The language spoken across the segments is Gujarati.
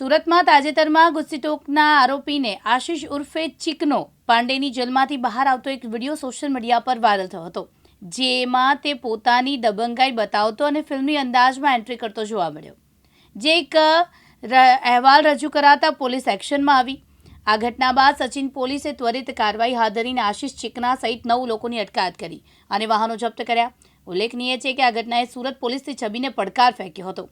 સુરતમાં તાજેતરમાં ગુસ્સીટોકના આરોપીને આશિષ ઉર્ફે ચિકનો પાંડેની જેલમાંથી બહાર આવતો એક વીડિયો સોશિયલ મીડિયા પર વાયરલ થયો હતો, જેમાં તે પોતાની દબંગાઈ બતાવતો અને ફિલ્મની અંદાજમાં એન્ટ્રી કરતો જોવા મળ્યો. જે એક અહેવાલ રજૂ કરાતા પોલીસ એક્શનમાં આવી. આ ઘટના બાદ સચિન પોલીસે ત્વરિત કાર્યવાહી હાથ ધરીને આશિષ ચિકના સહિત નવ લોકોની અટકાયત કરી અને વાહનો જપ્ત કર્યા. ઉલ્લેખનીય છે કે આ ઘટનાએ સુરત પોલીસની છબીને પડકાર ફેંક્યો હતો.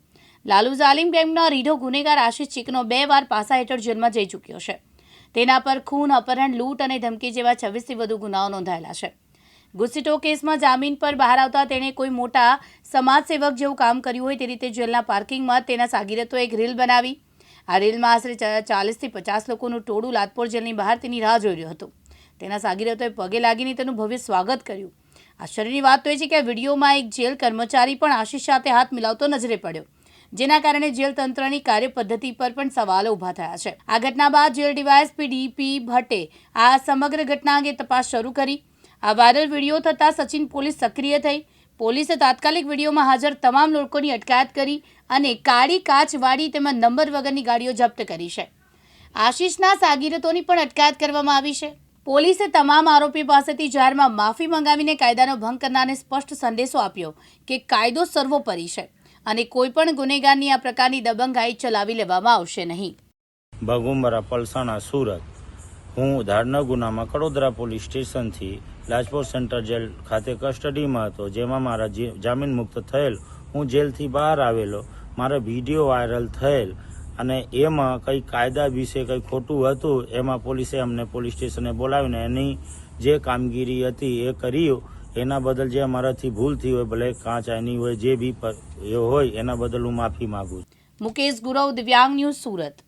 લાલુ જાલિમ ગેંગનો રીઢો ગુનેગાર આશિષ ચીકનો બે વાર પાસા હેઠળ જેલમાં જઈ ચૂક્યો છે. તેના પર ખૂન, અપહરણ, લૂંટ અને ધમકી જેવા છવ્વીસથી વધુ ગુનાઓ નોંધાયેલા છે. ગુસ્સીટો કેસમાં જામીન પર બહાર આવતા તેણે કોઈ મોટા સમાજસેવક જેવું કામ કર્યું હોય તે રીતે જેલના પાર્કિંગમાં તેના સાગીરતોએ એક રીલ બનાવી. આ રીલમાં આશરે ચાલીસથી પચાસ લોકોનું ટોળું લાતપોર જેલની બહાર તેની રાહ જોઈ રહ્યું હતું. તેના સાગીરતોએ પગે લાગીને તેનું ભવ્ય સ્વાગત કર્યું. આશ્ચર્યની વાત તો એ છે કે વિડીયોમાં એક જેલ કર્મચારી પણ આશિષ સાથે હાથ મિલાવતો નજરે પડ્યો. જેના કારણે જેલ તંત્રની કાર્યપદ્ધતિ પર પણ સવાલો ઊભા થયા છે. આ ઘટના બાદ જેલ ડીવાયએસપી ડીપી ભટ્ટે આ સમગ્ર ઘટના અંગે તપાસ શરૂ કરી. આ વાયરલ વીડિયો થતાં સચિન પોલીસ સક્રિય થઈ. પોલીસે તાત્કાલિક વિડીયોમાં હાજર તમામ લોકોની અટકાયત કરી અને કાળી કાચવાળી તેમજ નંબર વગરની ગાડીઓ જપ્ત કરી છે. આશિષના સાગીરતોની પણ અટકાયત કરવામાં આવી છે. પોલીસે તમામ આરોપી પાસેથી જાહેરમાં માફી મંગાવીને કાયદાનો ભંગ કરનારને સ્પષ્ટ સંદેશો આપ્યો કે કાયદો સર્વોપરી છે. અને કોઈ પણ ગુનેગારની આ પ્રકારની દબંગાઈ ચલાવી લેવામાં આવશે નહીં. ભગુમરા પલસાણા, સુરત. હું ધારના ગુનામાં કડોદરા પોલીસ સ્ટેશનથી લાજપોર સેન્ટર જેલ ખાતે કસ્ટડીમાં હતો, જેમાં મારા જામીન મુક્ત થયેલ. હું જેલથી બહાર આવેલો, મારો વીડિયો વાયરલ થયેલ અને એમાં કંઈ કાયદા વિશે કંઈ ખોટું હતું, એમાં પોલીસે અમને પોલીસ સ્ટેશને બોલાવીને એની જે કામગીરી હતી એ કર્યું. એના બદલ જે અમારાથી ભૂલ થઈ હોય, ભલે કાંચ આની હોય, જે બી એ હોય, એના બદલ હું માફી માગું છું. મુકેશ ગુરવ, દિવ્યાંગ ન્યૂઝ સુરત.